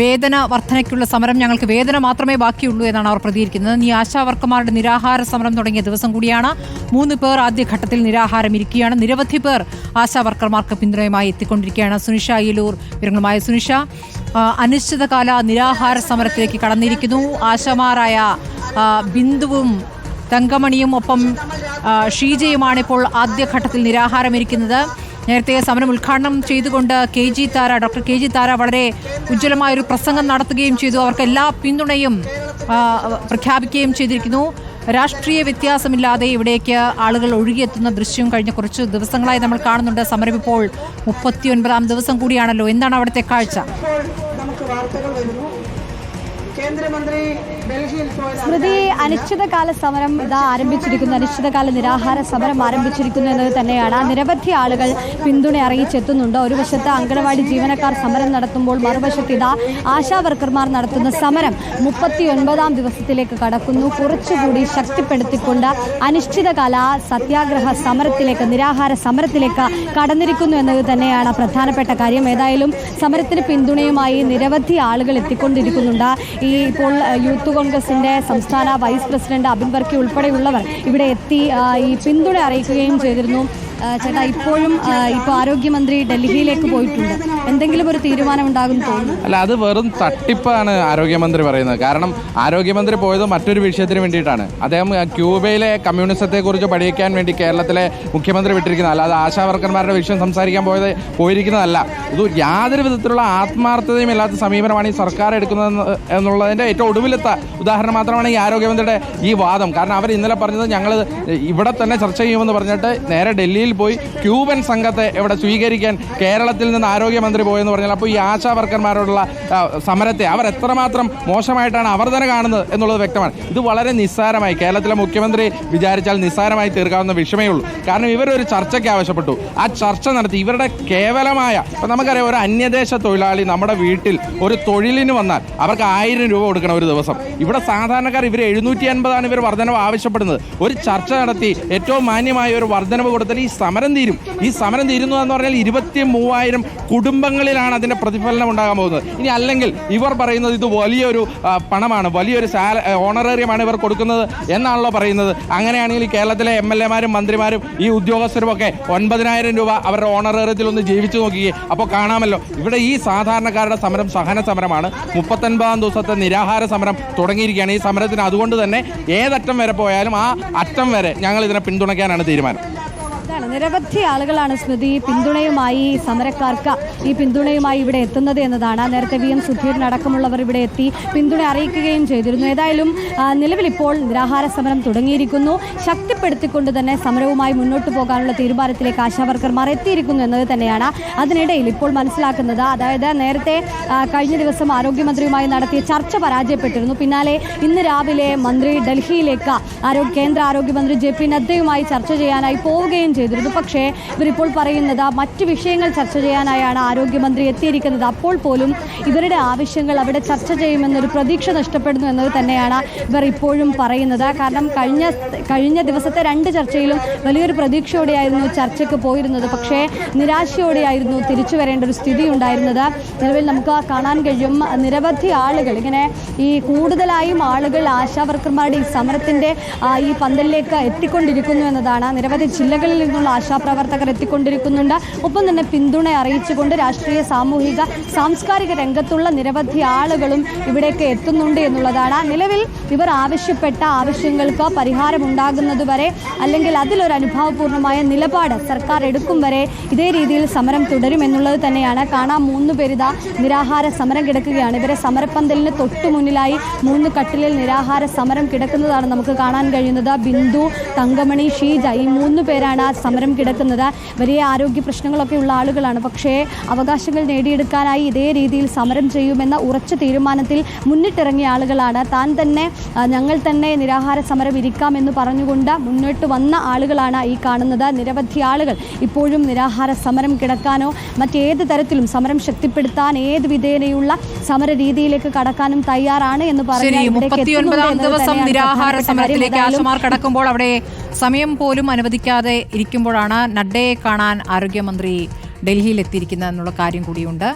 വേതന വർധനയ്ക്കുള്ള സമരം ഞങ്ങൾക്ക് വേതന മാത്രമേ ബാക്കിയുള്ളൂ എന്നാണ് അവർ പ്രതികരിക്കുന്നത്. ഈ ആശാവർക്കർമാരുടെ നിരാഹാര സമരം തുടങ്ങിയ ദിവസം കൂടിയാണ് മൂന്ന് പേർ ആദ്യഘട്ടത്തിൽ നിരാഹാരം ഇരിക്കുകയാണ് നിരവധി പേർ ആശാവർക്കർമാർക്ക് പിന്തുണയുമായി എത്തിക്കൊണ്ടിരിക്കുകയാണ്. സുനിഷ അയ്യലൂർ വിവരങ്ങളുമായ സുനിഷ. അനിശ്ചിതകാല നിരാഹാര സമരത്തിലേക്ക് കടന്നിരിക്കുന്നു. ആശമാരായ ബിന്ദുവും തങ്കമണിയും ഒപ്പം ഷീജയുമാണിപ്പോൾ ആദ്യഘട്ടത്തിൽ നിരാഹാരമിരിക്കുന്നത്. നേരത്തെ സമരം ഉദ്ഘാടനം ചെയ്തുകൊണ്ട് K G Thara doctor K G Thara വളരെ ഉജ്ജ്വലമായ ഒരു പ്രസംഗം നടത്തുകയും ചെയ്തു. അവർക്ക് എല്ലാ പിന്തുണയും പ്രഖ്യാപിക്കുകയും ചെയ്തിരിക്കുന്നു. രാഷ്ട്രീയ വ്യത്യാസമില്ലാതെ ഇവിടേക്ക് ആളുകൾ ഒഴുകിയെത്തുന്ന ദൃശ്യം കഴിഞ്ഞ കുറച്ച് ദിവസങ്ങളായി നമ്മൾ കാണുന്നുണ്ട്. സമരം ഇപ്പോൾ മുപ്പത്തിയൊൻപതാം ദിവസം കൂടിയാണല്ലോ. എന്താണ് അവിടുത്തെ കാഴ്ച? സ്മൃതി അനിശ്ചിതകാല സമരം ഇതാ ആരംഭിച്ചിരിക്കുന്നു. അനിശ്ചിതകാല നിരാഹാര സമരം ആരംഭിച്ചിരിക്കുന്നു എന്നത് തന്നെയാണ്. നിരവധി ആളുകൾ പിന്തുണ അറിയിച്ചെത്തുന്നുണ്ട്. ഒരു വശത്ത് അംഗനവാടി ജീവനക്കാർ സമരം നടത്തുമ്പോൾ മറുവശത്ത് ഇതാ ആശാവർക്കർമാർ നടത്തുന്ന സമരം മുപ്പത്തി ഒൻപതാം ദിവസത്തിലേക്ക് കടക്കുന്നു. കുറച്ചുകൂടി ശക്തിപ്പെടുത്തിക്കൊണ്ട് അനിശ്ചിതകാല സത്യാഗ്രഹ സമരത്തിലേക്ക് നിരാഹാര സമരത്തിലേക്ക് കടന്നിരിക്കുന്നു എന്നത് തന്നെയാണ് പ്രധാനപ്പെട്ട കാര്യം. ഏതായാലും സമരത്തിന് പിന്തുണയുമായി നിരവധി ആളുകൾ എത്തിക്കൊണ്ടിരിക്കുന്നുണ്ട്. ഈ ഇപ്പോൾ യൂത്ത് കോൺഗ്രസിന്റെ സംസ്ഥാന വൈസ് പ്രസിഡന്റ് അബിൻ വർക്കി ഉൾപ്പെടെയുള്ളവർ ഇവിടെ എത്തി ഈ പിന്തുണ അറിയിക്കുകയും ചെയ്തിരുന്നു. ചേട്ടാ ഇപ്പോഴും ഇപ്പൊ ആരോഗ്യമന്ത്രി ഡൽഹിയിലേക്ക് പോയിട്ടുണ്ട്. എന്തെങ്കിലും ഒരു തീരുമാനം ഉണ്ടാകും തോന്നുന്നു? അല്ല അത് വെറും തട്ടിപ്പാണ് ആരോഗ്യമന്ത്രി പറയുന്നത്. കാരണം ആരോഗ്യമന്ത്രി പോയത് മറ്റൊരു വിഷയത്തിന് വേണ്ടിയിട്ടാണ്. അദ്ദേഹം ക്യൂബയിലെ കമ്മ്യൂണിസത്തെക്കുറിച്ച് പഠിക്കാൻ വേണ്ടി കേരളത്തിലെ മുഖ്യമന്ത്രി വിട്ടിരിക്കുന്നത്. അല്ലാതെ ആശാവർക്കർമാരുടെ വിഷയം സംസാരിക്കാൻ പോയത് പോയിരിക്കുന്നതല്ല. ഇത് യാതൊരു വിധത്തിലുള്ള ആത്മാർത്ഥതയും ഇല്ലാത്ത സമീപനമാണ് ഈ സർക്കാർ എടുക്കുന്നത് എന്നുള്ളതിന്റെ ഏറ്റവും ഒടുവിലത്തെ ഉദാഹരണം മാത്രമാണ് ഈ ആരോഗ്യമന്ത്രിയുടെ ഈ വാദം. കാരണം അവർ ഇന്നലെ പറഞ്ഞത് ഞങ്ങൾ ഇവിടെ തന്നെ ചർച്ച ചെയ്യുമെന്ന് പറഞ്ഞിട്ട് നേരെ ഡൽഹിയിൽ പോയി ക്യൂബൻ സംഘത്തെ ഇവിടെ സ്വീകരിക്കാൻ കേരളത്തിൽ നിന്ന് ആരോഗ്യമന്ത്രി പോയെന്ന് പറഞ്ഞാൽ അപ്പോൾ ഈ ആശാ വർക്കർമാരോടുള്ള സമരത്തെ അവർ എത്രമാത്രം മോശമായിട്ടാണ് അവർ തന്നെ കാണുന്നത് എന്നുള്ളത് വ്യക്തമാണ്. ഇത് വളരെ നിസ്സാരമായി കേരളത്തിലെ മുഖ്യമന്ത്രി വിചാരിച്ചാൽ നിസ്സാരമായി തീർക്കാവുന്ന വിഷയമേ ഉള്ളൂ. കാരണം ഇവരൊരു ചർച്ചയ്ക്ക് ആവശ്യപ്പെട്ടു. ആ ചർച്ച നടത്തി ഇവരുടെ കേവലമായ ഇപ്പം നമുക്കറിയാം ഒരു അന്യദേശ തൊഴിലാളി നമ്മുടെ വീട്ടിൽ ഒരു തൊഴിലിന് വന്നാൽ അവർക്ക് ആയിരം രൂപ കൊടുക്കണം ഒരു ദിവസം. ഇവിടെ സാധാരണക്കാർ ഇവർ എഴുന്നൂറ്റി അൻപതാണ് ഇവർ വർധനവ് ആവശ്യപ്പെടുന്നത്. ഒരു ചർച്ച നടത്തി ഏറ്റവും മാന്യമായ ഒരു വർധനവ് കൊടുത്താൽ ഈ സമരം തീരും. ഈ സമരം തീരുന്നു എന്ന് പറഞ്ഞാൽ ഇരുപത്തി മൂവായിരം കുടുംബങ്ങളിലാണ് അതിന്റെ പ്രതിഫലനം ഉണ്ടാകാൻ പോകുന്നത്. ഇനി അല്ലെങ്കിൽ ഇവർ പറയുന്നത് ഇത് വലിയൊരു പണമാണ് വലിയൊരു സാല ഓണറേറിയമാണ് ഇവർ കൊടുക്കുന്നത് എന്നാണല്ലോ പറയുന്നത്. അങ്ങനെയാണെങ്കിൽ കേരളത്തിലെ എം എൽ എമാരും മന്ത്രിമാരും ഈ ഉദ്യോഗസ്ഥരും ഒക്കെ ഒൻപതിനായിരം രൂപ അവരുടെ ഓണറേറിയത്തിൽ ഒന്ന് ജീവിച്ചു നോക്കിയേ. അപ്പോൾ കാണാമല്ലോ. ഇവിടെ ഈ സാധാരണക്കാരുടെ സമരം സഹന സമരമാണ്. മുപ്പത്തൊൻപതാം ദിവസത്തെ നിരാഹാര സമരം തുടങ്ങിയിരിക്കുകയാണ്. ഈ സമരത്തിന് അതുകൊണ്ട് തന്നെ ഏതറ്റം വരെ പോയാലും ആ അറ്റം വരെ ഞങ്ങൾ ഇതിനെ പിന്തുണയ്ക്കാനാണ് തീരുമാനം. ഇതാണ് നിരവധി ആളുകളാണ് സ്മൃതി പിന്തുണയുമായി സമരക്കാർക്ക് ഈ പിന്തുണയുമായി ഇവിടെ എത്തുന്നത് എന്നതാണ്. നേരത്തെ വി എം സുധീരനടക്കമുള്ളവർ ഇവിടെ എത്തി പിന്തുണ അറിയിക്കുകയും ചെയ്തിരുന്നു. ഏതായാലും നിലവിൽ ഇപ്പോൾ നിരാഹാര സമരം തുടങ്ങിയിരിക്കുന്നു. ശക്തിപ്പെടുത്തിക്കൊണ്ട് തന്നെ സമരവുമായി മുന്നോട്ട് പോകാനുള്ള തീരുമാനത്തിലേക്ക് ആശാവർക്കർമാർ എത്തിയിരിക്കുന്നു എന്നത് തന്നെയാണ് അതിനിടയിൽ ഇപ്പോൾ മനസ്സിലാക്കുന്നത്. അതായത് നേരത്തെ കഴിഞ്ഞ ദിവസം ആരോഗ്യമന്ത്രിയുമായി നടത്തിയ ചർച്ച പരാജയപ്പെട്ടിരുന്നു. പിന്നാലെ ഇന്ന് രാവിലെ മന്ത്രി ഡൽഹിയിലേക്ക് ആരോഗ്യ കേന്ദ്ര ആരോഗ്യമന്ത്രി ജെ പി നദ്ദയുമായി ചർച്ച ചെയ്യാനായി പോവുകയും ചെയ്തിരുന്നു. പക്ഷേ ഇവരിപ്പോൾ പറയുന്നത് മറ്റ് വിഷയങ്ങൾ ചർച്ച ചെയ്യാനായാണ് ആരോഗ്യമന്ത്രി എത്തിയിരിക്കുന്നത്. അപ്പോൾ പോലും ഇവരുടെ ആവശ്യങ്ങൾ അവിടെ ചർച്ച ചെയ്യുമെന്നൊരു പ്രതീക്ഷ നഷ്ടപ്പെടുന്നു എന്നത് തന്നെയാണ് ഇവർ ഇപ്പോഴും പറയുന്നത്. കാരണം കഴിഞ്ഞ കഴിഞ്ഞ ദിവസത്തെ രണ്ട് ചർച്ചയിലും വലിയൊരു പ്രതീക്ഷയോടെയായിരുന്നു ചർച്ചയ്ക്ക് പോയിരുന്നത്. പക്ഷേ നിരാശയോടെയായിരുന്നു തിരിച്ചു വരേണ്ട ഒരു സ്ഥിതി ഉണ്ടായിരുന്നത്. നിലവിൽ നമുക്ക് കാണാൻ കഴിയും നിരവധി ആളുകൾ ഇങ്ങനെ ഈ കൂടുതലായും ആളുകൾ ആശാവർക്കർമാരുടെ ഈ സമരത്തിന്റെ ഈ പന്തലിലേക്ക് എത്തിക്കൊണ്ടിരിക്കുന്നു എന്നതാണ്. നിരവധി ജില്ലകളിൽ നിന്നുള്ള ആശാപ്രവർത്തകർ എത്തിക്കൊണ്ടിരിക്കുന്നുണ്ട്. ഒപ്പം തന്നെ പിന്തുണ അറിയിച്ചുകൊണ്ട് രാഷ്ട്രീയ സാമൂഹിക സാംസ്കാരിക രംഗത്തുള്ള നിരവധി ആളുകളും ഇവിടേക്ക് എത്തുന്നുണ്ട് എന്നുള്ളതാണ്. നിലവിൽ ഇവർ ആവശ്യപ്പെട്ട ആവശ്യങ്ങൾക്ക് പരിഹാരമുണ്ടാകുന്നതുവരെ അല്ലെങ്കിൽ അതിലൊരു അനുഭാവപൂർണമായ നിലപാട് സർക്കാർ എടുക്കും വരെ ഇതേ രീതിയിൽ സമരം തുടരും എന്നുള്ളത് തന്നെയാണ്. കാണാം മൂന്ന് പേരിതാ നിരാഹാര സമരം കിടക്കുകയാണ്. ഇവരെ സമരപ്പന്തലിന് തൊട്ടു മുന്നിലായി മൂന്ന് കട്ടിലിൽ നിരാഹാര സമരം കിടക്കുന്നതാണ് നമുക്ക് കാണാൻ കഴിയുന്നത്. ബിന്ദു തങ്കമണി ഷീജ ഈ മൂന്ന് പേരാണ് സമരം കിടക്കുന്നത്. വലിയ ആരോഗ്യ പ്രശ്നങ്ങളൊക്കെ ഉള്ള ആളുകളാണ്. പക്ഷേ അവകാശങ്ങൾ നേടിയെടുക്കാനായി ഇതേ രീതിയിൽ സമരം ചെയ്യുമെന്ന ഉറച്ച തീരുമാനത്തിൽ മുന്നിട്ടിറങ്ങിയ ആളുകളാണ്. താൻ തന്നെ ഞങ്ങൾ തന്നെ നിരാഹാര സമരം ഇരിക്കാമെന്ന് പറഞ്ഞുകൊണ്ട് മുന്നോട്ട് വന്ന ആളുകളാണ് ഈ കാണുന്നത്. നിരവധി ആളുകൾ ഇപ്പോഴും നിരാഹാര സമരം കിടക്കാനോ മറ്റേത് തരത്തിലും സമരം ശക്തിപ്പെടുത്താൻ ഏത് വിധേനയുള്ള സമര രീതിയിലേക്ക് കടക്കാനും തയ്യാറാണ് എന്ന് പറയുന്നത് ദിവസം നിരാഹാര സമരത്തിലേക്ക് ആശമാർ കടക്കുമ്പോൾ അവിടെ സമയം പോലും അനുവദിക്കാതെ ഇരിക്കുമ്പോഴാണ് നഡ്ഡയെ കാണാൻ ആരോഗ്യമന്ത്രി ഡൽഹിയിൽ എത്തിയിരിക്കുന്നത് എന്നുള്ള കാര്യം കൂടിയുണ്ട്.